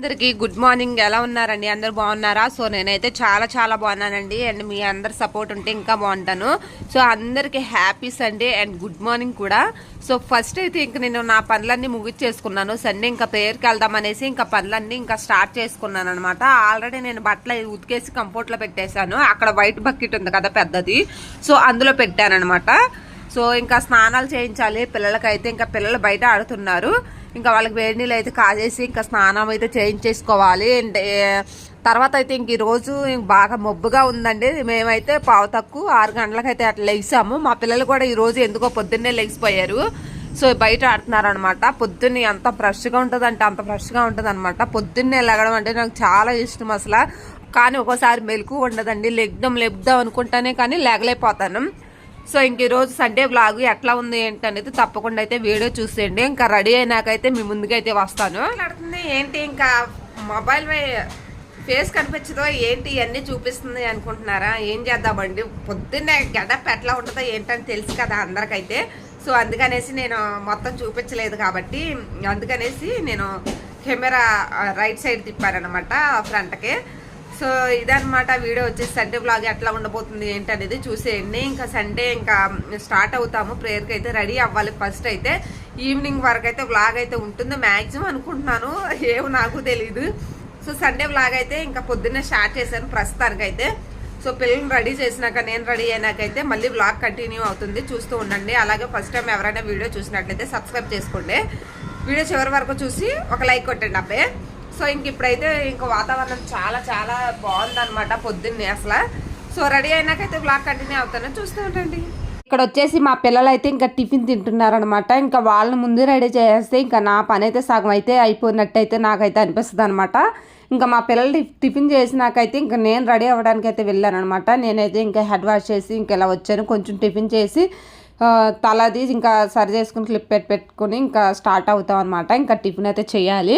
అందరికి good morning. ఎలా ఉన్నారండి? అందరు బాగున్నారా? సో నేనైతే చాలా చాలా బాగున్నానండి. అండ్ మీ అందరి సపోర్ట్ ఉంటే ఇంకా బాగుంటాను. సో అందరికి happy Sunday and good morning కూడా. సో ఫస్ట్ అయితే ఇంక నేను నా పనులన్నీ ముగిచ్చేసుకున్నాను. సండే ఇంకా ప్రేయర్కి వెళ్దాం అనేసి ఇంకా పనులన్నీ ఇంకా స్టార్ట్ చేసుకున్నాను అనమాట ఆల్రెడీ నేను బట్టలు ఉతికేసి కంఫర్ట్లో పెట్టేశాను. అక్కడ వైట్ బకెట్ ఉంది కదా పెద్దది. సో అందులో పెట్టాను అనమాట సో ఇంకా స్నానాలు చేయించాలి. పిల్లలకైతే ఇంకా పిల్లలు బయట ఆడుతున్నారు. ఇంకా వాళ్ళకి వేడి నీళ్ళు అయితే కాజేసి ఇంకా స్నానం అయితే చేయించేసుకోవాలి. అండ్ తర్వాత అయితే ఇంక ఈరోజు బాగా మబ్బుగా ఉందండి. మేమైతే పావు తక్కువ ఆరు గంటలకైతే అట్లా లెగిసాము మా పిల్లలు కూడా ఈరోజు ఎందుకో పొద్దున్నే లెగిసిపోయారు సో బయట ఆడుతున్నారు అనమాట పొద్దున్నే అంత ఫ్రెష్గా ఉంటుంది అంటే అంత ఫ్రెష్గా ఉంటుంది అనమాట పొద్దున్నే లెగడం అంటే నాకు చాలా ఇష్టం అసలు. కానీ ఒక్కోసారి మెలకు ఉండదండి. లెగ్దాం లెగ్దాం అనుకుంటానే కానీ లేగలేకపోతాను. సో ఇంక ఈరోజు సండే బ్లాగ్ ఎట్లా ఉంది ఏంటి అనేది తప్పకుండా అయితే వీడియో చూసేయండి. ఇంకా రెడీ అయినాకైతే మీ ముందుకైతే వస్తాను. మాట్లాడుతుంది ఏంటి ఇంకా మొబైల్ ఫేస్ కనిపించదో ఏంటి ఇవన్నీ చూపిస్తుంది అనుకుంటున్నారా? ఏం చేద్దామండి? పొద్దున్నే గడప ఎట్లా ఉంటుందో ఏంటని తెలుసు కదా అందరికైతే. సో అందుకనేసి నేను మొత్తం చూపించలేదు కాబట్టి అందుకనేసి నేను కెమెరా రైట్ సైడ్ తిప్పానమాట ఫ్రంట్కి సో ఇదన్నమాట వీడియో వచ్చేసి సండే బ్లాగ్ ఎట్లా ఉండబోతుంది ఏంటి అనేది చూసేయండి. ఇంకా సండే ఇంకా స్టార్ట్ అవుతాము. ప్రేయర్కి అయితే రెడీ అవ్వాలి ఫస్ట్ అయితే. ఈవినింగ్ వరకు అయితే బ్లాగ్ అయితే ఉంటుంది. మ్యాక్సిమం అనుకుంటున్నాను. ఏమో నాకు తెలియదు సో సండే బ్లాగ్ అయితే ఇంకా పొద్దున్నే స్టార్ట్ చేశాను ప్రస్తుతానికి అయితే. సో పిల్లల్ని రెడీ చేసినాక నేను రెడీ అయినాకైతే మళ్ళీ బ్లాగ్ కంటిన్యూ అవుతుంది. చూస్తూ ఉండండి. అలాగే ఫస్ట్ టైం ఎవరైనా వీడియో చూసినట్లయితే సబ్స్క్రైబ్ చేసుకోండి. వీడియో చివరి వరకు చూసి ఒక లైక్ కొట్టండి అబ్బాయి సో ఇంక ఇప్పుడైతే ఇంక వాతావరణం చాలా చాలా బాగుందన్నమాట పొద్దున్నే అసలు. సో రెడీ అయినాకైతే బ్లాగ్ కంటిన్యూ అవుతాను. చూస్తూ ఉండండి. ఇక్కడ వచ్చేసి మా పిల్లలు అయితే ఇంకా టిఫిన్ తింటున్నారనమాట ఇంకా వాళ్ళని ముందు రెడీ చేస్తే ఇంకా నా పని అయితే సగం అయితే అయిపోయినట్టయితే నాకైతే అనిపిస్తుంది అనమాట ఇంకా మా పిల్లలు టిఫిన్ చేసినాకైతే ఇంకా నేను రెడీ అవ్వడానికి అయితే వెళ్ళాను అనమాట నేనైతే ఇంకా హెడ్ వాష్ చేసి ఇంకా ఇలా వచ్చాను. కొంచెం టిఫిన్ చేసి తలది ఇంకా సరి చేసుకుని క్లిప్ పెట్టి పెట్టుకుని ఇంకా స్టార్ట్ అవుతాం అనమాట ఇంకా టిఫిన్ అయితే చేయాలి.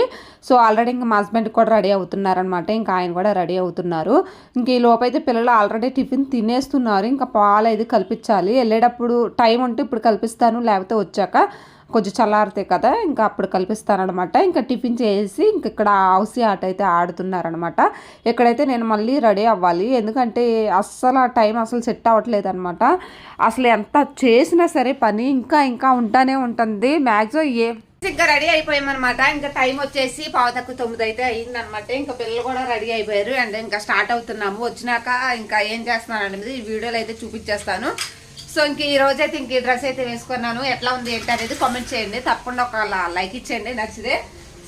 సో ఆల్రెడీ ఇంకా మా హస్బెండ్ కూడా రెడీ అవుతున్నారనమాట ఇంకా ఆయన కూడా రెడీ అవుతున్నారు. ఇంక ఈ లోపైతే పిల్లలు ఆల్రెడీ టిఫిన్ తినేస్తున్నారు. ఇంకా పాలు అయితే కల్పించాలి. వెళ్ళేటప్పుడు టైం ఉంటే ఇప్పుడు కల్పిస్తాను లేకపోతే వచ్చాక కొంచెం చల్లారితే కదా ఇంకా అప్పుడు కల్పిస్తానమాట ఇంకా టిఫిన్ చేసి ఇంక ఇక్కడ హౌసీ ఆట అయితే ఆడుతున్నారనమాట. ఇక్కడైతే నేను మళ్ళీ రెడీ అవ్వాలి ఎందుకంటే అస్సలు ఆ టైం అసలు సెట్ అవ్వట్లేదు అనమాట అసలు ఎంత చేసినా సరే పని ఇంకా ఇంకా ఉంటానే ఉంటుంది. మ్యాక్సిమం ఏ ఇంకా రెడీ అయిపోయామన్నమాట ఇంకా టైం వచ్చేసి పావు తొమ్మిది అయితే అయిందనమాట. ఇంకా పిల్లలు కూడా రెడీ అయిపోయారు. అండ్ ఇంకా స్టార్ట్ అవుతున్నాము. వచ్చినాక ఇంకా ఏం చేస్తున్నాను అనేది ఈ వీడియోలో అయితే చూపించేస్తాను. సో ఇంక ఈ రోజు అయితే ఇంక ఈ డ్రెస్ అయితే వేసుకున్నాను. ఎట్లా ఉంది ఏంటి అనేది కామెంట్ చేయండి. తప్పకుండా ఒక లైక్ ఇచ్చేయండి నచ్చితే.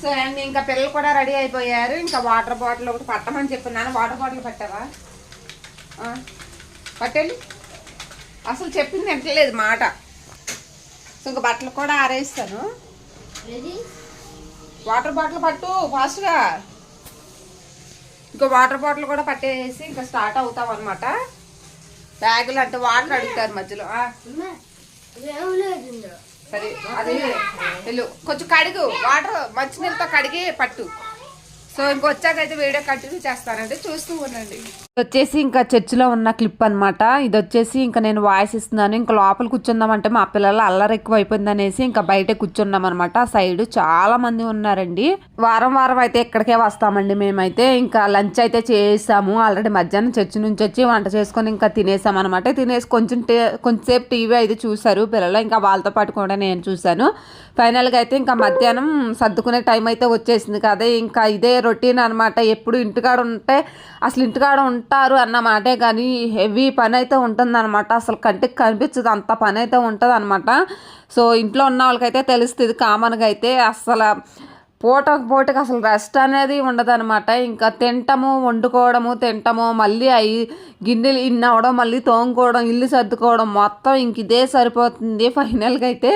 సో అండ్ ఇంకా పిల్లలు కూడా రెడీ అయిపోయారు. ఇంకా వాటర్ బాటిల్ ఒకటి పట్టమని చెప్పినాను వాటర్ బాటిల్ పట్టావా? పట్టండి అసలు చెప్పింది వింటలేదు మాట. సో ఇంకా బట్టలు కూడా ఆరేస్తాను. వాటర్ బాటిల్ పట్టు ఫాస్ట్గా ఇంకా వాటర్ బాటిల్ కూడా పట్టేసి ఇంకా స్టార్ట్ అవుతాం అనమాట బ్యాగులు అంటే వాటర్ అడుగుతారు మధ్యలో. సరే అది వెళ్ళు. కొంచెం కడుగు. వాటర్ మంచినీళ్ళతో కడిగి పట్టు. సో ఇంకొచ్చాకైతే వీడియో కంటిన్యూ చేస్తానండి. చూస్తూ ఉండండి. వచ్చేసి ఇంకా చర్చిలో ఉన్న క్లిప్ అనమాట ఇది వచ్చేసి ఇంకా నేను వాయిస్ ఇస్తున్నాను. ఇంకా లోపల కూర్చుందామంటే మా పిల్లలు అల్లరి ఎక్కువ అయిపోయింది అనేసి ఇంకా బయట కూర్చున్నాం అనమాట సైడ్ చాలా మంది ఉన్నారండి. వారం వారం అయితే ఇక్కడికే వస్తామండి మేమైతే. ఇంకా లంచ్ అయితే చేసాము. ఆల్రెడీ మధ్యాహ్నం చర్చి నుంచి వచ్చి వంట చేసుకొని ఇంకా తినేసాం అనమాట తినేసి కొంచెం టే- కొంచెంసేపు టీవీ అయితే చూసారు పిల్లలు ఇంకా వాళ్ళతో పాటు కూడా నేను చూశాను. ఫైనల్గా అయితే ఇంకా మధ్యాహ్నం సర్దుకునే టైం అయితే వచ్చేసింది కదా. ఇంకా ఇదే రొటీన్ అనమాట ఎప్పుడు ఇంటికాడ ఉంటే అసలు ఇంటికాడ ఉంటే ఉంటారు అన్న మాటే కానీ హెవీ పని అయితే ఉంటుందన్నమాట. అసలు కంటికి కనిపించదు అంత పని అయితే ఉంటుంది అనమాట సో ఇంట్లో ఉన్న వాళ్ళకైతే తెలుస్తుంది కామన్గా అయితే అసలు పూట పూటకి అసలు రెస్ట్ అనేది ఉండదనమాట ఇంకా తింటము వండుకోవడము తింటము మళ్ళీ అవి గిన్నెలు ఇన్ని అవడం మళ్ళీ తోముకోవడం ఇల్లు సర్దుకోవడం మొత్తం ఇంక ఇదే సరిపోతుంది ఫైనల్గా అయితే.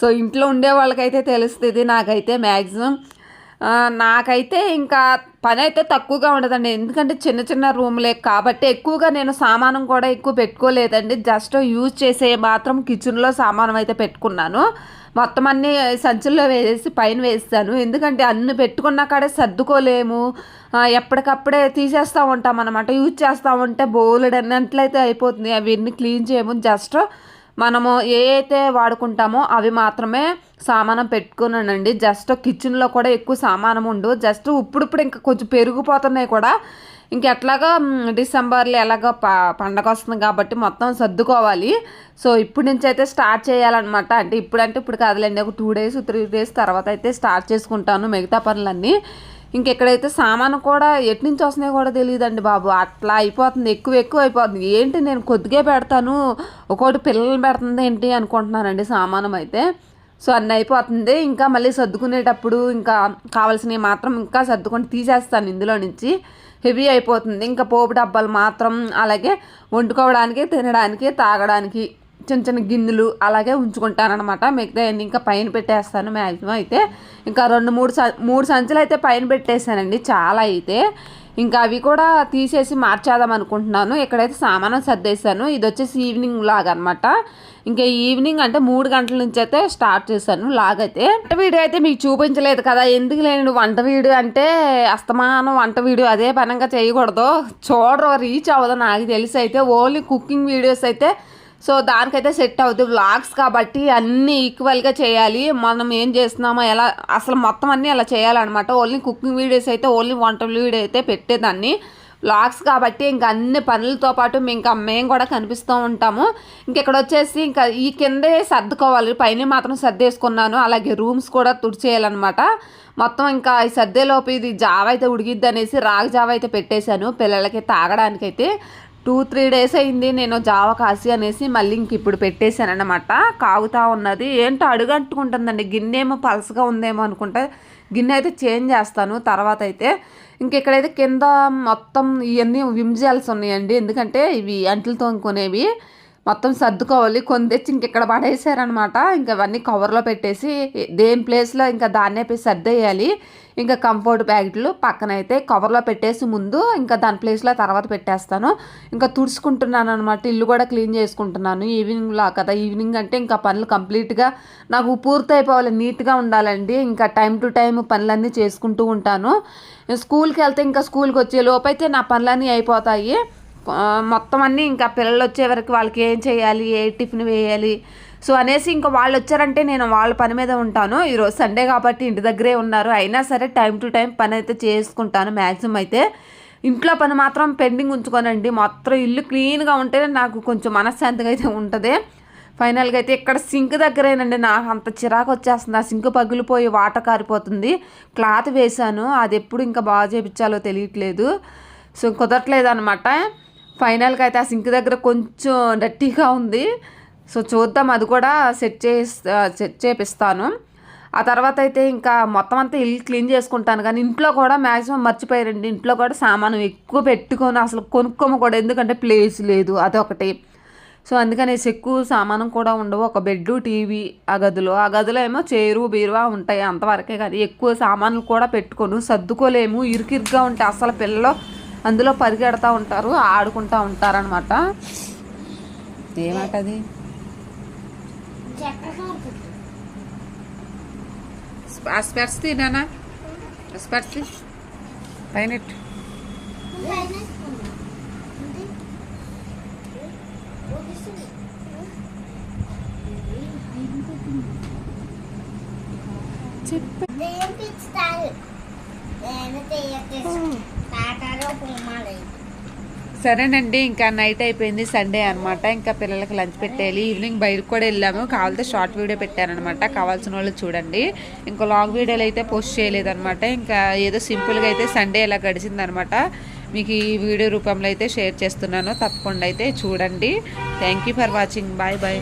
సో ఇంట్లో ఉండే వాళ్ళకైతే తెలుస్తుంది నాకైతే మ్యాక్సిమం నాకైతే ఇంకా పని అయితే తక్కువగా ఉండదండి. ఎందుకంటే చిన్న చిన్న రూమ్లే కాబట్టి ఎక్కువగా నేను సామానం కూడా ఎక్కువ పెట్టుకోలేదండి. జస్ట్ యూజ్ చేసే మాత్రం కిచెన్లో సామానం అయితే పెట్టుకున్నాను. మొత్తం అన్ని సంచుల్లో వేసి పైన వేస్తాను. ఎందుకంటే అన్ని పెట్టుకున్న కాడే సర్దుకోలేము. ఎప్పటికప్పుడే తీసేస్తూ ఉంటాం అనమాట యూజ్ చేస్తూ ఉంటే బోలెడ్ అన్నట్లయితే అయిపోతుంది అవన్నీ క్లీన్ చేయము. జస్ట్ మనము ఏ అయితే వాడుకుంటామో అవి మాత్రమే సామానం పెట్టుకున్నానండి. జస్ట్ కిచెన్లో కూడా ఎక్కువ సామానం ఉండు. జస్ట్ ఇప్పుడిప్పుడు ఇంకా కొంచెం పెరిగిపోతున్నాయి కూడా. ఇంకెట్లాగా డిసెంబర్లో ఎలాగో ప పండగ వస్తుంది కాబట్టి మొత్తం సర్దుకోవాలి. సో ఇప్పటి నుంచి అయితే స్టార్ట్ చేయాలన్నమాట. అంటే ఇప్పుడంటే ఇప్పుడు కాదులేండి. ఒక టూ డేస్ త్రీ డేస్ తర్వాత అయితే స్టార్ట్ చేసుకుంటాను మిగతా పనులన్నీ. ఇంకెక్కడైతే సామాను కూడా ఎటు నుంచి వస్తున్నాయో కూడా తెలియదండి బాబు. అట్లా అయిపోతుంది ఎక్కువ ఎక్కువ అయిపోతుంది. ఏంటి నేను కొద్దిగా పెడతాను ఒకటి పిల్లలు పెడుతుంది ఏంటి అనుకుంటున్నానండి సామానం అయితే. సో అన్నీ అయిపోతుంది. ఇంకా మళ్ళీ సర్దుకునేటప్పుడు ఇంకా కావాల్సినవి మాత్రం ఇంకా సర్దుకొని తీసేస్తాను ఇందులో నుంచి. హెవీ అయిపోతుంది. ఇంకా పోపు డబ్బాలు మాత్రం అలాగే వండుకోవడానికి తినడానికి తాగడానికి చిన్న చిన్న గిన్నెలు అలాగే ఉంచుకుంటానమాట మిగతా అన్ని ఇంకా పైన పెట్టేస్తాను మ్యాక్సిమం అయితే. ఇంకా రెండు మూడు స మూడు సంచులు అయితే పైన పెట్టేశానండి చాలా అయితే. ఇంకా అవి కూడా తీసేసి మార్చేద్దాం అనుకుంటున్నాను. ఇక్కడైతే సామానం సర్దేశాను ఇది వచ్చేసి ఈవినింగ్ లాగ్ అనమాట ఇంకా ఈవినింగ్ అంటే మూడు గంటల నుంచి అయితే స్టార్ట్ చేశాను లాగైతే. వంట వీడియో అయితే మీకు చూపించలేదు కదా ఎందుకు లేని వంట వీడియో అంటే అస్తమానం వంట వీడియో అదే పనంగా చేయకూడదు. చూడరు రీచ్ అవ్వదు నాకు తెలిసి అయితే. ఓన్లీ కుకింగ్ వీడియోస్ అయితే సో దానికైతే సెట్ అవుతుంది వ్లాగ్స్ కాబట్టి అన్నీ ఈక్వల్గా చేయాలి. మనం ఏం చేస్తున్నామో ఎలా అసలు మొత్తం అన్నీ అలా చేయాలన్నమాట. ఓన్లీ కుకింగ్ వీడియోస్ అయితే ఓన్లీ వంట వీడియో అయితే పెట్టేదాన్ని. వ్లాగ్స్ కాబట్టి ఇంకా అన్ని పనులతో పాటు మేము ఇంకా మేము కూడా కనిపిస్తూ ఉంటాము. ఇంకెక్కడ వచ్చేసి ఇంకా ఈ కిందే సర్దుకోవాలి. పైన మాత్రం సర్దేసుకున్నాను. అలాగే రూమ్స్ కూడా తుడిచేయాలన్నమాట. మొత్తం ఇంకా ఈ సర్దేలోపు ఇది జావ అయితే ఉడిగిద్ది అనేసి రాగి జావ అయితే పెట్టేశాను పిల్లలకి తాగడానికైతే. టూ త్రీ డేస్ అయింది నేను జావ కాసి అనేసి మళ్ళీ ఇంక ఇప్పుడు పెట్టేశాను అనమాట కాగుతా ఉన్నది. ఏంటో అడుగంటుకుంటుందండి. గిన్నె ఏమో పలసగా ఉందేమో అనుకుంటే గిన్నె అయితే చేంజ్ చేస్తాను. తర్వాత అయితే ఇంక ఇక్కడైతే కింద మొత్తం ఇవన్నీ విమ్జాల్స్ ఉన్నాయండి. ఎందుకంటే ఇవి అంట్లు తోముకునేవి. మొత్తం సర్దుకోవాలి. కొన్ని తెచ్చి ఇంకెక్కడ పడేసారనమాట. ఇంకా అవన్నీ కవర్లో పెట్టేసి దేని ప్లేస్లో ఇంకా దాన్నే పోయి సర్దేయాలి. ఇంకా కంఫర్ట్ ప్యాకెట్లు పక్కన అయితే కవర్లో పెట్టేసి ముందు ఇంకా దాని ప్లేస్లో తర్వాత పెట్టేస్తాను. ఇంకా తుడుచుకుంటున్నాను అనమాట ఇల్లు కూడా క్లీన్ చేసుకుంటున్నాను. ఈవినింగ్లో కదా. ఈవినింగ్ అంటే ఇంకా పనులు కంప్లీట్గా నాకు పూర్తి అయిపోవాలి నీట్గా ఉండాలండి. ఇంకా టైం టు టైం పనులన్నీ చేసుకుంటూ ఉంటాను. స్కూల్కి వెళ్తే ఇంకా స్కూల్కి వచ్చే లోపైతే నా పనులన్నీ అయిపోతాయి. మొత్తం అన్నీ ఇంకా పిల్లలు వచ్చే వరకు వాళ్ళకి ఏం చేయాలి ఏ టిఫిన్ వేయాలి. సో అనేసి ఇంకా వాళ్ళు వచ్చారంటే నేను వాళ్ళ పని మీద ఉంటాను. ఈరోజు సండే కాబట్టి ఇంటి దగ్గరే ఉన్నారు. అయినా సరే టైం టు టైం పని అయితే చేసుకుంటాను మ్యాక్సిమం అయితే. ఇంట్లో పని మాత్రం పెండింగ్ ఉంచుకోనండి. మొత్తం ఇల్లు క్లీన్గా ఉంటేనే నాకు కొంచెం మనశ్శాంతిగా అయితే ఉంటుంది. ఫైనల్గా అయితే ఇక్కడ సింక్ దగ్గరేనండి. నాకు అంత చిరాకు వచ్చేస్తుంది. ఆ సింక్ పగిలిపోయి వాటర్ కారిపోతుంది. క్లాత్ వేశాను. అది ఎప్పుడు ఇంకా బాగా చేపించాలో తెలియట్లేదు. సో కుదరట్లేదు అనమాట ఫైనల్గా అయితే ఆ సింక్ దగ్గర కొంచెం డట్టీగా ఉంది. సో చూద్దాం. అది కూడా సెట్ చేసి సెట్ చేపిస్తాను. ఆ తర్వాత అయితే ఇంకా మొత్తం అంతా ఇల్లు క్లీన్ చేసుకుంటాను. కానీ ఇంట్లో కూడా మ్యాక్సిమం మర్చిపోయారండి. ఇంట్లో కూడా సామాను ఎక్కువ పెట్టుకొని అసలు కొనుక్కోము కూడా. ఎందుకంటే ప్లేస్ లేదు. అదొకటి. సో అందుకనేసి ఎక్కువ సామానం కూడా ఉండవు. ఒక బెడ్ టీవీ ఆ గదిలో. ఆ గదిలో ఏమో చేరు బీరువా ఉంటాయి అంతవరకే. కానీ ఎక్కువ సామాన్లు కూడా పెట్టుకోను. సర్దుకోలేము. ఇరుకిరుగ్గా ఉంటాయి అసలు పిల్లలు అందులో పరిగెడతా ఉంటారు ఆడుకుంటా ఉంటారనమాట ఏమాట అది స్పెట్స్ తినానా స్పెట్స్ పైన తీపిస్తాను సరేనండి ఇంకా నైట్ అయిపోయింది సండే అనమాట ఇంకా పిల్లలకి లంచ్ పెట్టేయాలి. ఈవినింగ్ బయటకు కూడా వెళ్ళాము. కావాలంటే షార్ట్ వీడియో పెట్టానమాట కావాల్సిన వాళ్ళు చూడండి. ఇంకా లాంగ్ వీడియోలు అయితే పోస్ట్ చేయలేదన్నమాట. ఇంకా ఏదో సింపుల్గా అయితే సండే ఇలా గడిచిందనమాట మీకు ఈ వీడియో రూపంలో అయితే షేర్ చేస్తున్నాను. తప్పకుండా అయితే చూడండి. Thank you for watching bye bye